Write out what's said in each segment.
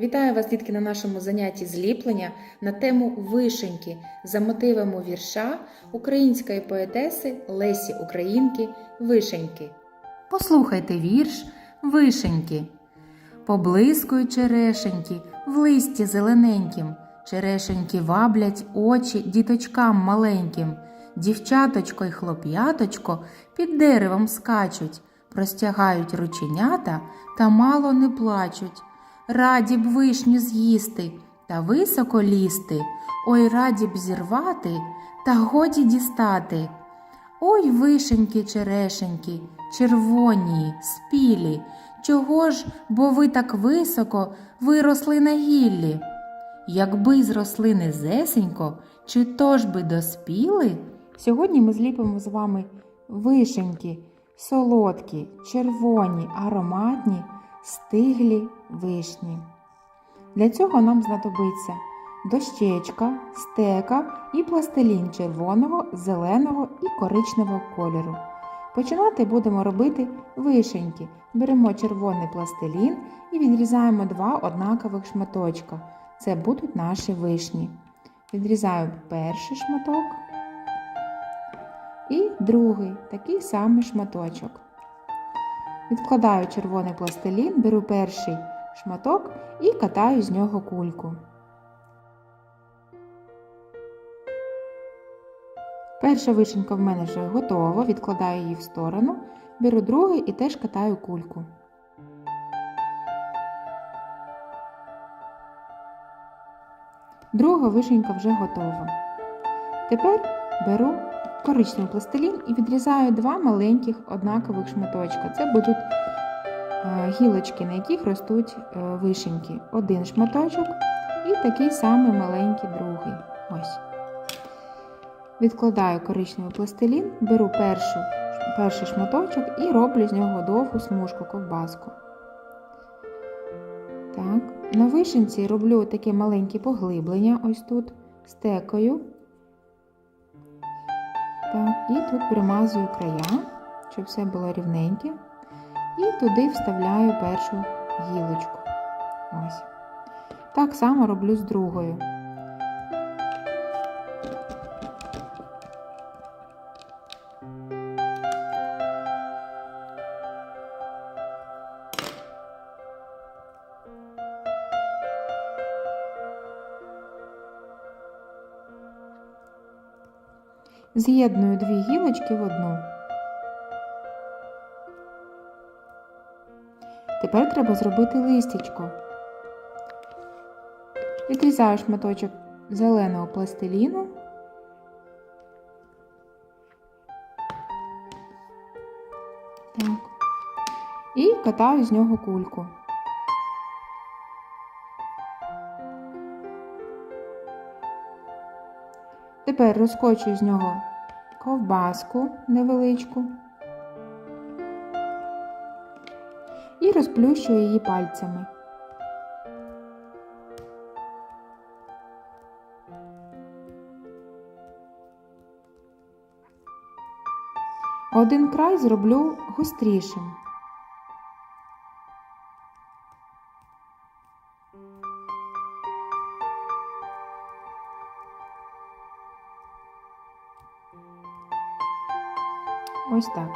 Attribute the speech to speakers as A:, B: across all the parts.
A: Вітаю вас, дітки, на нашому занятті зліплення на тему вишеньки за мотивами вірша української поетеси Лесі Українки Вишеньки. Послухайте вірш Вишеньки. Поблискують черешеньки в листі зелененькім. Черешеньки ваблять очі діточкам маленьким. Дівчаточко й хлоп'яточко під деревом скачуть, простягають рученята та мало не плачуть. Раді б вишню з'їсти та високо лізти, ой раді б зірвати та годі дістати. Ой, вишеньки, черешеньки, червоні, спілі, чого ж, бо ви так високо виросли на гіллі? Якби зросли низесенько, чи то ж би доспіли? Сьогодні ми зліпимо з вами вишеньки, солодкі, червоні, ароматні, стиглі вишні. Для цього нам знадобиться дощечка, стека і пластилін червоного, зеленого і коричневого кольору. Починати будемо робити вишеньки. Беремо червоний пластилін і відрізаємо два однакових шматочка. Це будуть наші вишні. Відрізаю перший шматок і другий такий самий шматочок. Відкладаю червоний пластилін, беру перший шматок і катаю з нього кульку. Перша вишенька в мене вже готова, відкладаю її в сторону, беру другий і теж катаю кульку. Друга вишенька вже готова. Тепер беру коричневий пластилін і відрізаю два маленьких однакових шматочка. Це будуть е, гілочки, на яких ростуть е, вишеньки. Один шматочок і такий самий маленький другий. Ось. Відкладаю коричневий пластилін, беру першу, перший шматочок і роблю з нього довгу смужку ковбаску. Так. На вишенці роблю таке маленьке поглиблення ось тут стекою. І тут примазую края, щоб все було рівненьке. І туди вставляю першу гілочку. Ось. Так само роблю з другою. З'єдную дві гілочки в одну. Тепер треба зробити листячко. Відрізаю шматочок зеленого пластиліну. Так. І катаю з нього кульку. Тепер розкочую з нього ковбаску невеличку і розплющую її пальцями. Один край зроблю гострішим. Ось так.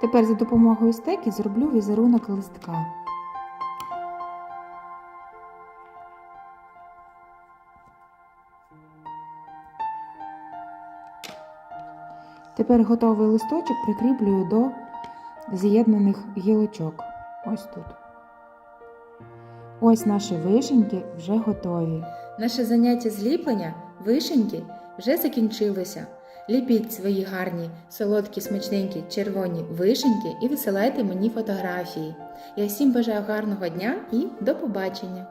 A: Тепер за допомогою стеки зроблю візерунок листка. Тепер готовий листочок прикріплюю до з'єднаних гілочок. Ось тут. Ось наші вишеньки вже готові. Наше заняття зліплення вишеньки вже закінчилося. Ліпіть свої гарні, солодкі, смачненькі, червоні вишеньки і висилайте мені фотографії. Я всім бажаю гарного дня і до побачення!